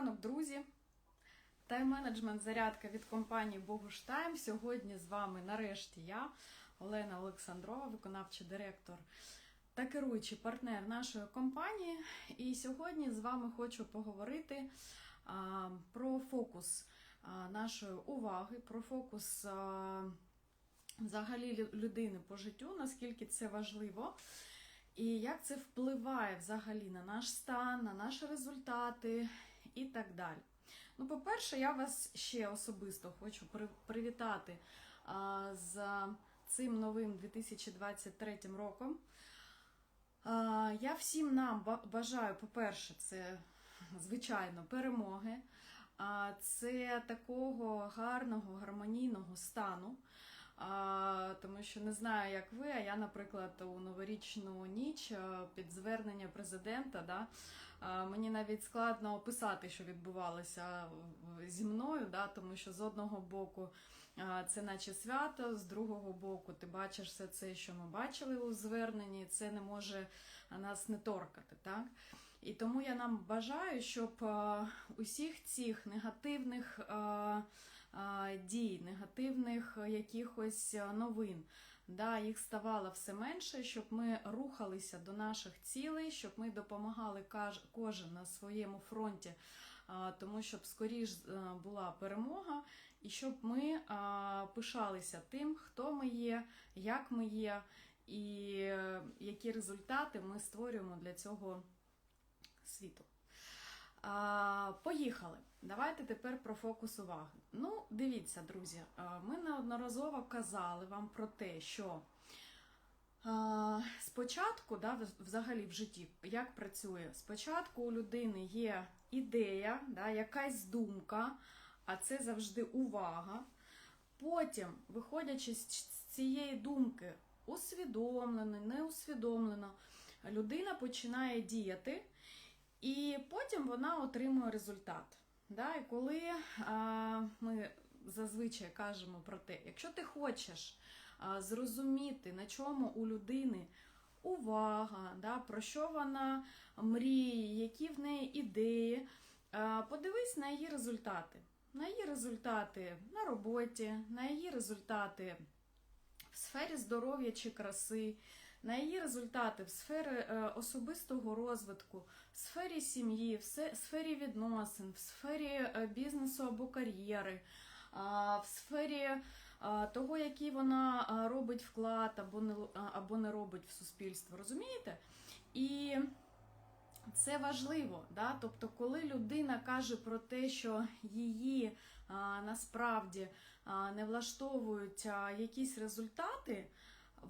ранок, друзі. Тайм-менеджмент зарядка від компанії Богуш Тайм. Сьогодні з вами нарешті я, Олена Олександрова, виконавчий директор та керуючий партнер нашої компанії. І сьогодні з вами хочу поговорити а, про фокус а, нашої уваги, про фокус а, взагалі людини по життю, наскільки це важливо. І як це впливає взагалі на наш стан, на наші результати і так далі. Ну, по-перше, я вас ще особисто хочу привітати з цим новим 2023 роком. Я всім нам бажаю, по-перше, це звичайно перемоги, це такого гарного, гармонійного стану. А, тому що не знаю, як ви, а я, наприклад, у новорічну ніч під звернення президента, да, а, мені навіть складно описати, що відбувалося зі мною, да, тому що з одного боку а, це наче свято, з другого боку ти бачиш все це, що ми бачили у зверненні, це не може нас не торкати. Так? І тому я нам бажаю, щоб а, усіх цих негативних а, дій, негативних якихось новин, да, їх ставало все менше, щоб ми рухалися до наших цілей, щоб ми допомагали кожен на своєму фронті, тому щоб скоріш була перемога, і щоб ми пишалися тим, хто ми є, як ми є, і е, які результати ми створюємо для цього світу. А, поїхали. Давайте тепер про фокус уваги. Ну, дивіться, друзі, ми неодноразово казали вам про те, що а, спочатку, да, взагалі в житті, як працює, спочатку у людини є ідея, да, якась думка, а це завжди увага. Потім, виходячи з цієї думки, усвідомлено, неусвідомлено, людина починає діяти, і потім вона отримує результат. Да? І коли а, ми зазвичай кажемо про те, якщо ти хочеш а, зрозуміти, на чому у людини увага, да, про що вона мріє, які в неї ідеї, а, подивись на її результати. На її результати на роботі, на її результати в сфері здоров'я чи краси, на її результати в сфері е, особистого розвитку, в сфері сім'ї, в сфері відносин, в сфері е, бізнесу або кар'єри, в сфері того, який вона робить вклад або не, або не робить в суспільство. Розумієте? І це важливо, да? тобто, коли людина каже про те, що її а, насправді а, не влаштовують а, якісь результати,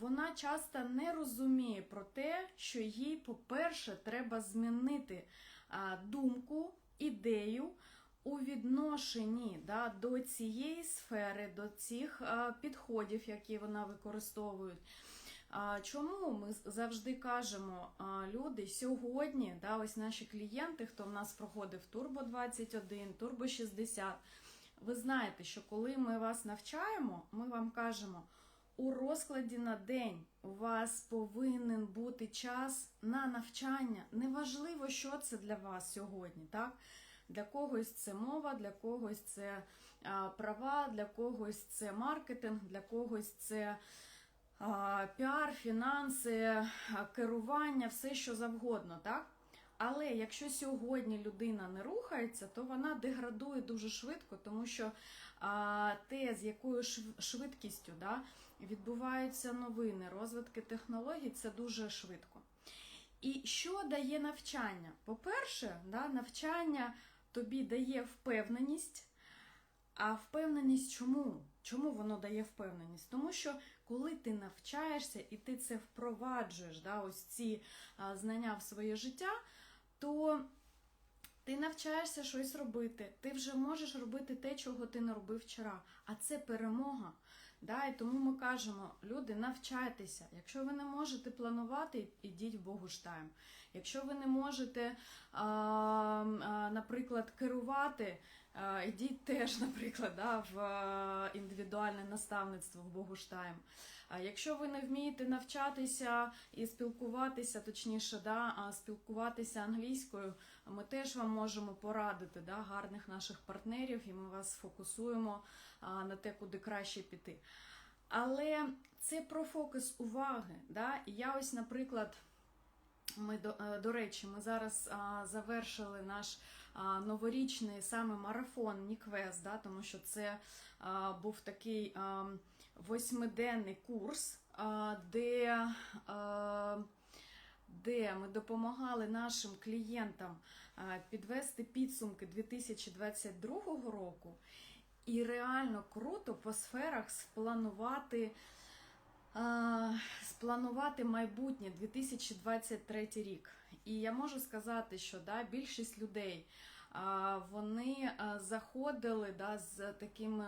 вона часто не розуміє про те, що їй, по-перше, треба змінити думку, ідею у відношенні да, до цієї сфери, до цих підходів, які вона використовує. Чому ми завжди кажемо, люди сьогодні, да, ось наші клієнти, хто в нас проходив Турбо 21, Турбо 60, ви знаєте, що коли ми вас навчаємо, ми вам кажемо, у розкладі на день у вас повинен бути час на навчання. Неважливо, що це для вас сьогодні, так? Для когось це мова, для когось це права, для когось це маркетинг, для когось це піар, фінанси, керування, все що завгодно, так? Але якщо сьогодні людина не рухається, то вона деградує дуже швидко, тому що а, те, з якою шв- швидкістю да, відбуваються новини, розвитки технологій, це дуже швидко. І що дає навчання? По-перше, да, навчання тобі дає впевненість. А впевненість чому? Чому воно дає впевненість? Тому що коли ти навчаєшся і ти це впроваджуєш, да, ось ці а, знання в своє життя, то ти навчаєшся щось робити. Ти вже можеш робити те, чого ти не робив вчора. А це перемога. Да? І тому ми кажемо, люди, навчайтеся. Якщо ви не можете планувати, ідіть в Богуштайм. Якщо ви не можете, наприклад, керувати, а, ідіть теж, наприклад, да, в індивідуальне наставництво в Богуштайм. А якщо ви не вмієте навчатися і спілкуватися, точніше, да, спілкуватися англійською, ми теж вам можемо порадити да, гарних наших партнерів, і ми вас фокусуємо а, на те, куди краще піти. Але це про фокус уваги. Да? І я ось, наприклад, ми до, е, до речі, ми зараз а, завершили наш а, новорічний саме марафон Ніквест, да, тому що це а, був такий а, восьмиденний курс, а, де, а, де ми допомагали нашим клієнтам підвести підсумки 2022 року. І реально круто по сферах спланувати, спланувати майбутнє 2023 рік. І я можу сказати, що да, більшість людей вони заходили да, з таким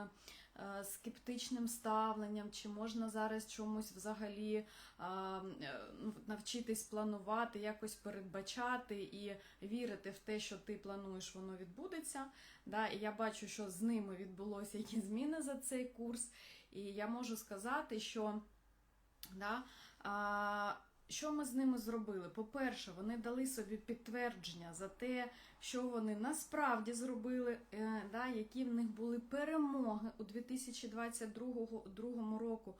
скептичним ставленням, чи можна зараз чомусь взагалі е, ну, навчитись планувати, якось передбачати і вірити в те, що ти плануєш, воно відбудеться. Да, і я бачу, що з ними відбулося які зміни за цей курс. І я можу сказати, що да, що ми з ними зробили? По-перше, вони дали собі підтвердження за те, що вони насправді зробили, е, да, які в них були перемоги у 2022 року.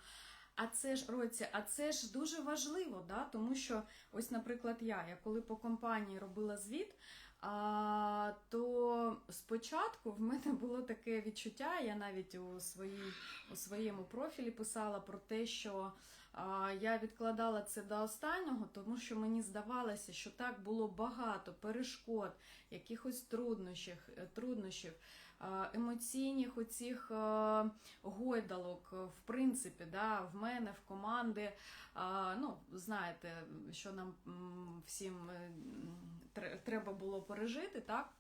А це ж році, а це ж дуже важливо, да? тому що, ось, наприклад, я, я коли по компанії робила звіт, а, то спочатку в мене було таке відчуття, я навіть у, своїй, у своєму профілі писала про те, що я відкладала це до останнього, тому що мені здавалося, що так було багато перешкод, якихось труднощів, е, труднощів емоційних оцих гойдалок, в принципі, да, в мене, в команди. Ну, знаєте, що нам всім е, треба було пережити, так?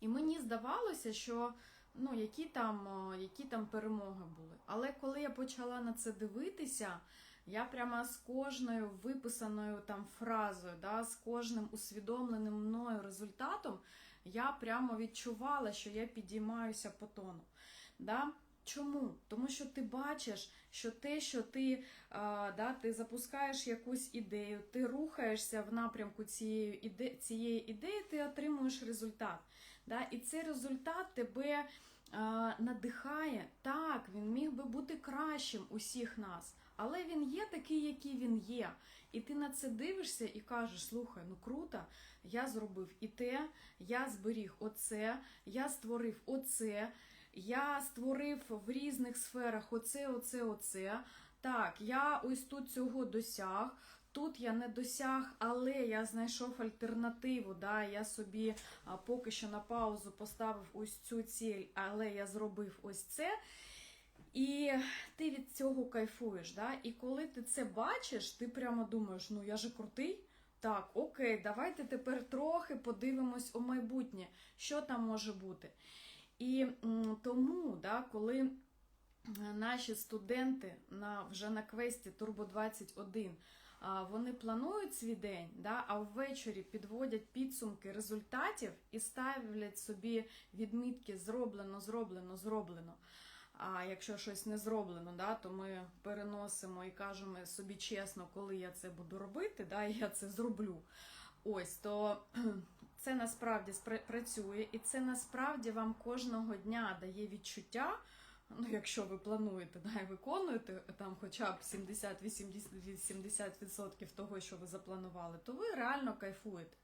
І мені здавалося, що ну, які там, які там перемоги були. Але коли я почала на це дивитися, я прямо з кожною виписаною там фразою, да, з кожним усвідомленим мною результатом, я прямо відчувала, що я підіймаюся по тону. Да? Чому? Тому що ти бачиш, що те, що ти, а, да, ти запускаєш якусь ідею, ти рухаєшся в напрямку цієї, іде, цієї ідеї, ти отримуєш результат. Да? І цей результат тебе а, надихає. Так, він міг би бути кращим усіх нас, але він є такий, який він є. І ти на це дивишся і кажеш: слухай, ну круто, я зробив і те, я зберіг оце, я створив оце. Я створив в різних сферах оце, оце, оце. Так, я ось тут цього досяг. Тут я не досяг, але я знайшов альтернативу. Да? Я собі поки що на паузу поставив ось цю ціль, але я зробив ось це. І ти від цього кайфуєш. Да? І коли ти це бачиш, ти прямо думаєш, ну я же крутий. Так, окей, давайте тепер трохи подивимось у майбутнє, що там може бути. І тому, да, коли е, наші студенти на, вже на квесті Turbo 21 а, вони планують свій день, да, а ввечері підводять підсумки результатів і ставлять собі відмітки зроблено, зроблено, зроблено. А якщо щось не зроблено, да, то ми переносимо і кажемо собі чесно, коли я це буду робити, да, я це зроблю. Ось то це насправді спра- працює, і це насправді вам кожного дня дає відчуття. Ну, якщо ви плануєте да, і виконуєте там хоча б 70-80% того, що ви запланували, то ви реально кайфуєте.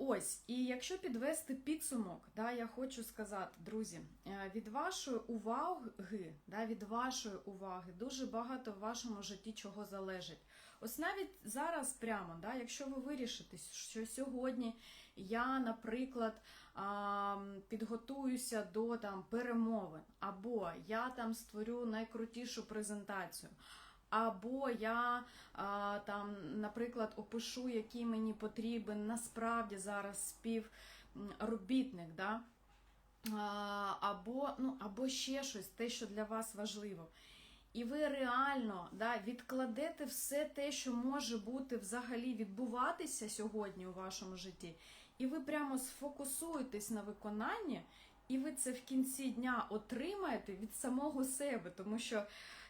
Ось, і якщо підвести підсумок, да, я хочу сказати, друзі, е, від вашої уваги, да, від вашої уваги дуже багато в вашому житті чого залежить. Ось навіть зараз прямо, да, якщо ви вирішите, що сьогодні я, наприклад, підготуюся до там перемовин, або я там створю найкрутішу презентацію. Або я там, наприклад, опишу, який мені потрібен насправді зараз співробітник, да? або, ну, або ще щось, те, що для вас важливо. І ви реально да, відкладете все те, що може бути взагалі відбуватися сьогодні у вашому житті, і ви прямо сфокусуєтесь на виконанні, і ви це в кінці дня отримаєте від самого себе, тому що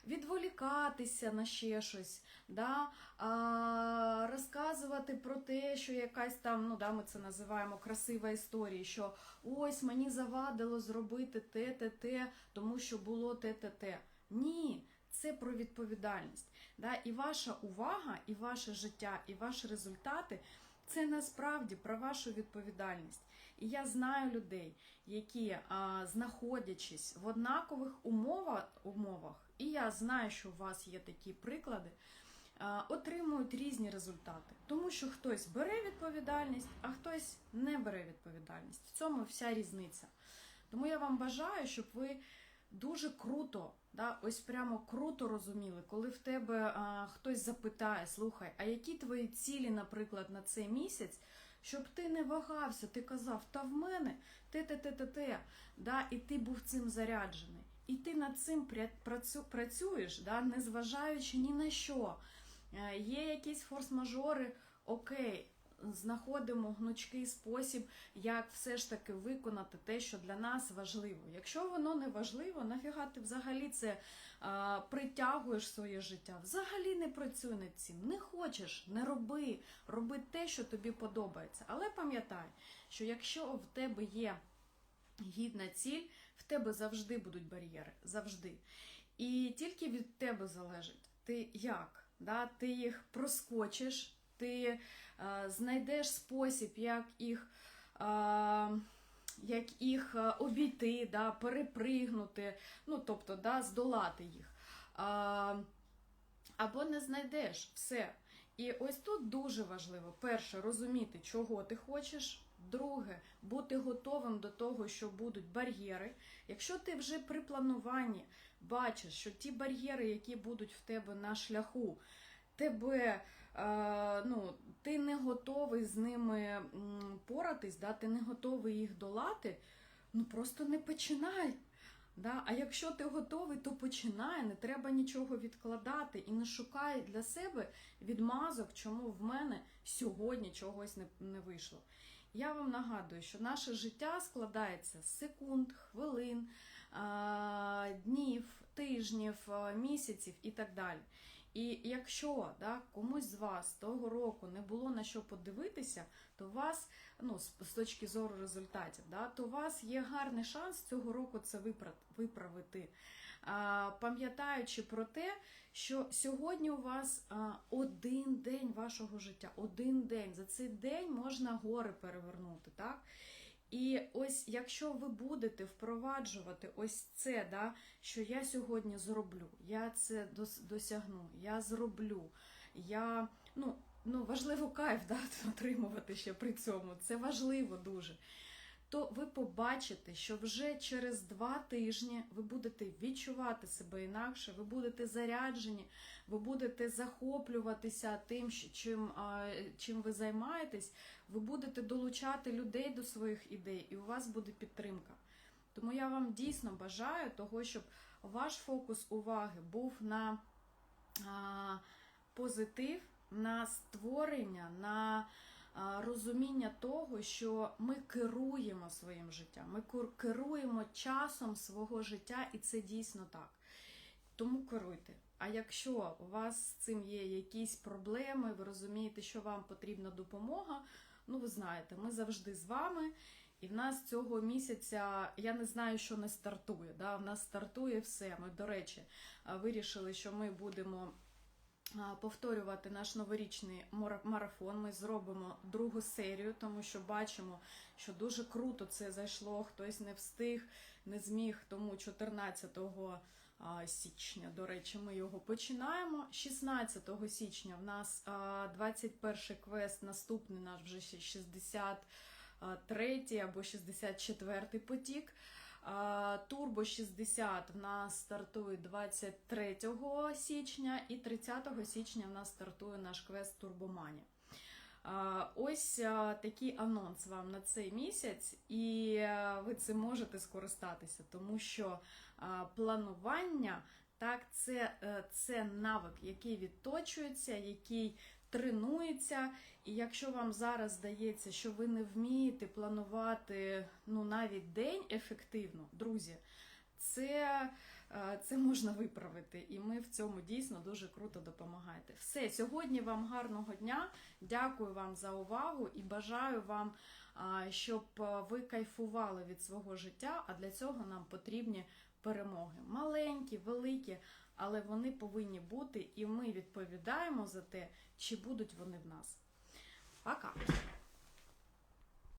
відволікатися на ще щось, да? а, розказувати про те, що якась там, ну да, ми це називаємо красива історія, що ось мені завадило зробити те, те, те, тому що було те, те, те. Ні, це про відповідальність. Да? І ваша увага, і ваше життя, і ваші результати це насправді про вашу відповідальність. І я знаю людей, які, знаходячись в однакових умовах, і я знаю, що у вас є такі приклади, отримують різні результати. Тому що хтось бере відповідальність, а хтось не бере відповідальність. В цьому вся різниця. Тому я вам бажаю, щоб ви дуже круто, да, ось прямо круто розуміли, коли в тебе а, хтось запитає, слухай, а які твої цілі, наприклад, на цей місяць, щоб ти не вагався, ти казав, та в мене те, те, те, те, те, да, і ти був цим заряджений. І ти над цим працюєш, да, незважаючи ні на що. Е, Є якісь форс-мажори, окей, знаходимо гнучкий спосіб, як все ж таки виконати те, що для нас важливо. Якщо воно не важливо, нафіга ти взагалі це а, притягуєш своє життя? Взагалі не працюй над цим. Не хочеш, не роби, роби те, що тобі подобається. Але пам'ятай, що якщо в тебе є гідна ціль, в тебе завжди будуть бар'єри. Завжди. І тільки від тебе залежить, ти як? Да? Ти їх проскочиш, ти е, знайдеш спосіб, як їх, е, як їх е, обійти, да? перепригнути, ну, тобто да, здолати їх. Е, або не знайдеш все. І ось тут дуже важливо: перше, розуміти, чого ти хочеш. Друге, бути готовим до того, що будуть бар'єри. Якщо ти вже при плануванні бачиш, що ті бар'єри, які будуть в тебе на шляху, тебе, е, ну, ти не готовий з ними поратись, да, ти не готовий їх долати, ну просто не починай. Да? А якщо ти готовий, то починай, не треба нічого відкладати і не шукай для себе відмазок, чому в мене сьогодні чогось не, не вийшло. Я вам нагадую, що наше життя складається з секунд, хвилин, днів, тижнів, місяців і так далі. І якщо да, комусь з вас того року не було на що подивитися, то у вас, ну, з, точки зору результатів, да, то у вас є гарний шанс цього року це виправити. Пам'ятаючи про те, що сьогодні у вас один день вашого життя, один день. За цей день можна гори перевернути, так? І ось якщо ви будете впроваджувати ось це, да, що я сьогодні зроблю, я це досягну, я зроблю, я ну, ну важливо кайф да, отримувати ще при цьому, це важливо дуже. То ви побачите, що вже через два тижні ви будете відчувати себе інакше, ви будете заряджені, ви будете захоплюватися тим, чим, чим ви займаєтесь, ви будете долучати людей до своїх ідей, і у вас буде підтримка. Тому я вам дійсно бажаю того, щоб ваш фокус уваги був на позитив, на створення, на розуміння того, що ми керуємо своїм життям, ми керуємо часом свого життя, і це дійсно так. Тому керуйте. А якщо у вас з цим є якісь проблеми, ви розумієте, що вам потрібна допомога, ну ви знаєте, ми завжди з вами. І в нас цього місяця я не знаю, що не стартує. Да? В нас стартує все. Ми, до речі, вирішили, що ми будемо повторювати наш новорічний марафон. Ми зробимо другу серію, тому що бачимо, що дуже круто це зайшло. Хтось не встиг, не зміг. Тому 14 січня, до речі, ми його починаємо. 16 січня в нас а, 21 квест, наступний наш вже ще 63 або 64 потік. Турбо 60 в нас стартує 23 січня і 30 січня в нас стартує наш квест Турбомані. Ось такий анонс вам на цей місяць, і ви цим можете скористатися, тому що планування так, це, е, це навик, який відточується, який тренується. І якщо вам зараз здається, що ви не вмієте планувати ну, навіть день ефективно, друзі, це, е, це можна виправити, і ми в цьому дійсно дуже круто допомагаєте. Все, сьогодні вам гарного дня. Дякую вам за увагу і бажаю вам, щоб е, ви кайфували від свого життя. А для цього нам потрібні перемоги. Маленькі, великі, але вони повинні бути, і ми відповідаємо за те, чи будуть вони в нас. Пока!